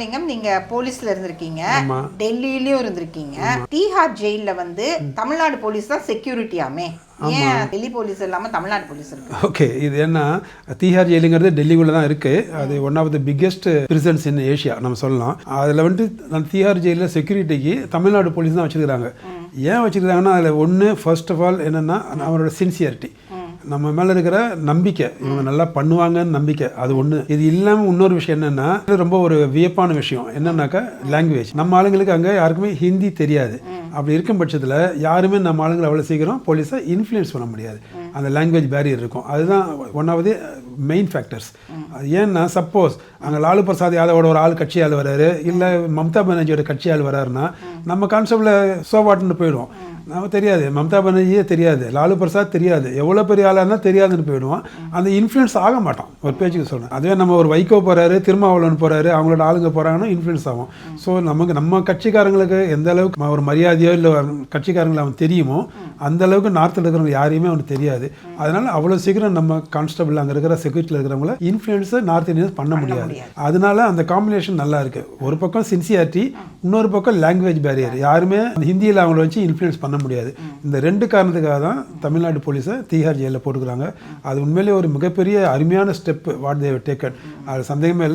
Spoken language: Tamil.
லிங்கம் நீங்க போலீஸ்ல இருந்திருக்கீங்க. டெல்லியிலயும் இருந்திருக்கீங்க. தீஹார் ஜெயில்ல வந்து தமிழ்நாடு போலீஸ் தான் செக்யூரிட்டியாமே ஏன் டெல்லி போலீஸ் இல்லாம தமிழ்நாடு போலீஸ் இருக்கு? ஓகே இது என்ன? தீஹார் ஜெயிலுங்கிறது டெல்லிக்குள்ளே தான் இருக்குது அது one of the biggest prisons in Asia நம்ம சொல்லலாம். அதில் வந்துட்டு தீஹார் ஜெயிலில் செக்யூரிட்டிக்கு தமிழ்நாடு போலீஸ் தான் வச்சுருக்காங்க ஏன் வச்சுருக்காங்கன்னா அதில் ஒன்று ஃபர்ஸ்ட் ஆஃப் ஆல் என்னென்னா அவரோட சின்சியரிட்டி நம்ம மேலே இருக்கிற நம்பிக்கை இவங்க நல்லா பண்ணுவாங்கன்னு நம்பிக்கை அது ஒன்று இது இல்லாமல் இன்னொரு விஷயம் என்னென்னா ரொம்ப ஒரு வியப்பான விஷயம். என்னன்னாக்கா லாங்குவேஜ் நம்ம ஆளுங்களுக்கு அங்கே யாருக்குமே ஹிந்தி தெரியாது. அப்படி இருக்கும் பட்சத்தில் யாருமே நம்ம ஆளுங்களை அவ்வளோ சீக்கிரம் போலீஸை இன்ஃப்ளூயன்ஸ் பண்ண முடியாது. அந்த லாங்குவேஜ் பேரியர் இருக்கும். அதுதான் one of the main factors ஏன்னா சப்போஸ் அங்கே லாலு பிரசாத் யாதவோட ஒரு ஆள் கட்சி ஆள் வராரு இல்லை மம்தா பானர்ஜியோட கட்சி ஆள் வராருன்னா நம்ம கான்செப்டில் சோபாட்டுன்னு போயிடுவோம். நமக்கு தெரியாது. மம்தா பானர்ஜியே தெரியாது. லாலு பிரசாத் தெரியாது. எவ்வளோ பெரிய ஆளாக இருந்தால் தெரியாதுன்னு போயிடுவோம். அந்த இன்ஃப்ளூயன்ஸ் ஆக மாட்டோம். ஒரு பேச்சுக்கு சொல்கிறேன் அதுவே நம்ம ஒரு வைகோ போகிறாரு திருமாவளவன் போகிறாரு அவங்களோட ஆளுங்க போகிறாங்கன்னா இன்ஃப்ளூயன்ஸ் ஆகும். ஸோ நமக்கு நம்ம கட்சிக்காரங்களுக்கு எந்த அளவுக்கு ஒரு மரியாதையோ இல்லை கட்சிக்காரங்களை அவன் தெரியுமோ அந்த அளவுக்கு நார்த்தில் இருக்கிறவங்க யாரையுமே அவனுக்கு தெரியாது. அதனால அவ்வளோ சீக்கிரம் நம்ம கான்ஸ்டபிள் அங்கே இருக்கிற செக்யூரிட்டியில் இருக்கிறவங்கள இன்ஃப்ளூயன்ஸை நார்த் இந்தியன்ஸ் பண்ண முடியாது. அதனால அந்த காம்பினேஷன் நல்லா இருக்கு. ஒரு பக்கம் சின்சியாரிட்டி இன்னொரு பக்கம் லாங்குவேஜ் பேரியர் யாருமே ஹிந்தியில் அவங்கள வச்சு இன்ஃப்ளூயன்ஸ் பண்ண முடியாது. இந்த ரெண்டு காரணத்துக்காக தான் தமிழ்நாடு போலீஸை தீஹார் ஜெயிலில் போட்டுக்கிறாங்க. அது உண்மையிலேயே ஒரு மிகப்பெரிய அருமையான ஸ்டெப் வாட் தேவ் டேக்கன் அது சந்தேகமே இல்லை.